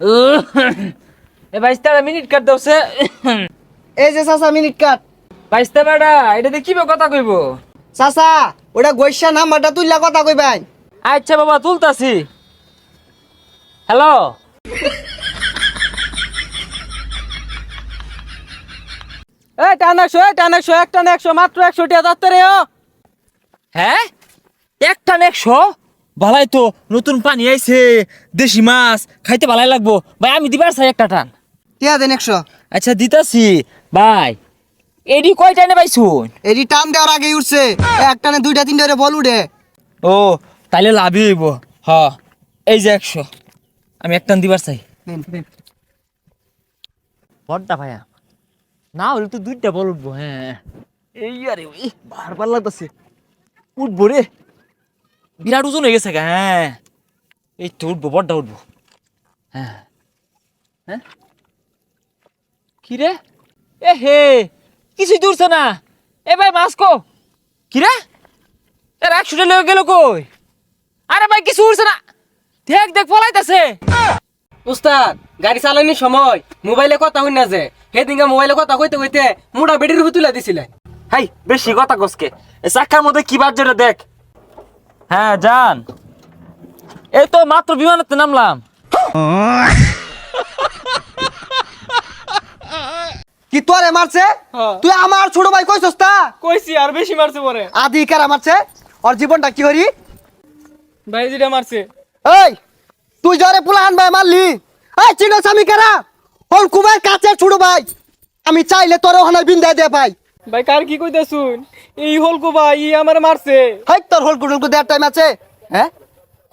এ বাইশটা মিনিট কাট দছে এই যে চাচা মিনিট কাট এটা দিয়ে কথা কইব? চাচা ওটা গৈসা নাম্বারটা তুললা কথা কইবেন আচ্ছা বাবা তুলতাছি। হ্যালো এই টান একশো এই টান একশো এক টান একশো মাত্র একশো টিয়া যাচ্ছে রে। হ্যাঁ? এক টান একশো? ভালাই তো নতুন পানি আইছে দেশি মাছ খাইতে ভালাই লাগবো। ভাই আমি দিবার চাই একটা টান। টিয়া দেন একশো। আচ্ছা দিতাছি। ভাই এডি কয় টানে পাইছুন এটি টান দেওয়ার আগে উঠছে। একটানে দুইটা তিনটা রে বল উঠে। ও তাইলে লাভই হইব। হ এই যে একশো। আমি এক টান দিবার চাই। বড়টা ভাইয়া। না হলে তো দুইটা বল উঠবো হ্যাঁ। এই আরে ওই বারবার লাগতেছে। উঠবো রে। বিরাট ওজন হয়ে গেছে হ্যাঁ। এই তো উঠবো বড়টা উঠবো। হ্যাঁ। হ্যাঁ? কিরে? এ হে, কিছুই দূরছে না। এ ভাই মাস্কো কি রে এর একশোটা গেল কই? আরে ভাই, কিছু উঠছে না। দেখ দেখ, পলাইতেছে। উস্তাদ, গাড়ি চালানোর সময় মোবাইলে কথা হই না যে। মোবাইলে কথা কইতে কইতে মোটা বেডির উপর তুলে দিছিলে। হাই, বেশি কথা কসকে। এ চাক্কার মধ্যে কি বাদ জোরে দেখ। হ্যাঁ জান এই তো মাত্র বিমানেতে নামলাম। কি তোরে মারছে? তুই আমার ছোট ভাই কইছস তা? কইছি আর বেশি মারছে পরে। আদি কারা মারছে? ওর জীবনটা কি হরি? ভাই যেটা মারছে। এই তুই জরে পুলাহান ভাই মারলি। এই চিনস আমি কারা? হল কুমার কাছে ছোট ভাই। আমি চাইলে তোর ওখানে বিন্দায় দে ভাই। ভাই কার কি কইতে শুন এই হলকো ভাই ই আমার মারছে। হাই তোর হল কুটুলকু দেওয়ার টাইম আছে। হ্যাঁ?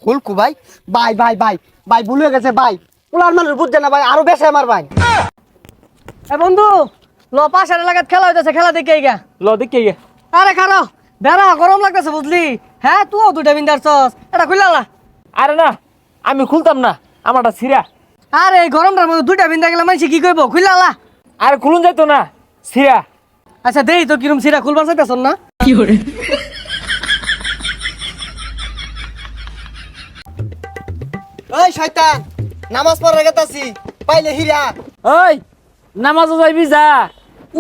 হলকু ভাই? ভাই ভাই ভাই ভাই ভুলে গেছে ভাই। পুলার মানুষ বুঝছে না ভাই আরও বেশি আমার ভাই। এ বন্ধু ল পাশের এলাকাত খেলা হইতেছে খেলা দেখে গা ল দেখে গে আরে খারো বেড়া গরম লাগতেছে বুঝলি? হ্যাঁ তুইও দুটা বিন্দার চস। এটা খুললা আরে না আমি খুলতাম না আমারটা সিরা আরে এই গরমটার মধ্যে দুইটা বিন্দা গেলে মানুষ কি কইব? খুললা আর খুলুন যাইতো না সিরা আচ্ছা দেই তো কিরম সিরা খুলবার চাইতেছ না? কি করে ওই শয়তান নামাজ পড়ে গেতাছি পাইলে হিরা। ওই নামাজও যাইবি যা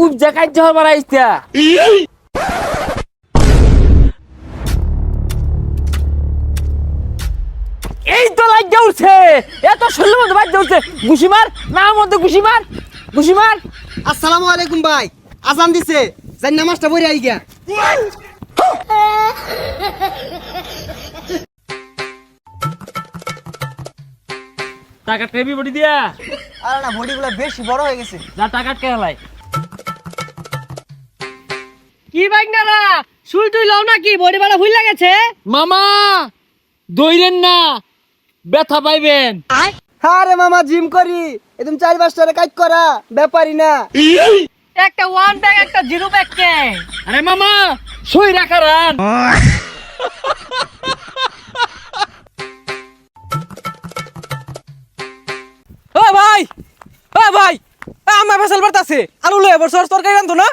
উপ যা কাজ হবার আইস্তা এই তো লাইট উঠছে এত শরীরের মধ্যে বাজ্যা উঠছে। ঘুষি মার না মধ্যে ঘুষি মার ঘুষি মার। আসসালামু আলাইকুম ভাই। আজান দিছে যাই নামাজটা পড়ে আই গিয়া। টাকা টেবি বডি দিয়া? আরে না বডিগুলো বেশি বড় হয়ে গেছে। যা টাকা কে হলাই কি বাইক না না শুই তুই লও না কি বডি বাড়া ভুল লাগেছে মামা দইরেন না ব্যথা পাইবেন। আরে মামা জিম করি। একদম চার পাঁচটা কাজ করা ব্যাপারই না। একটা ওয়ান ব্যাগ একটা জিরো ব্যাগ কে আরে মামা সই রাখা রান। ও ভাই ও ভাই আমার ফসল বাড়তাছে। আলু লয়ে বছর তরকারি রান্ধো না?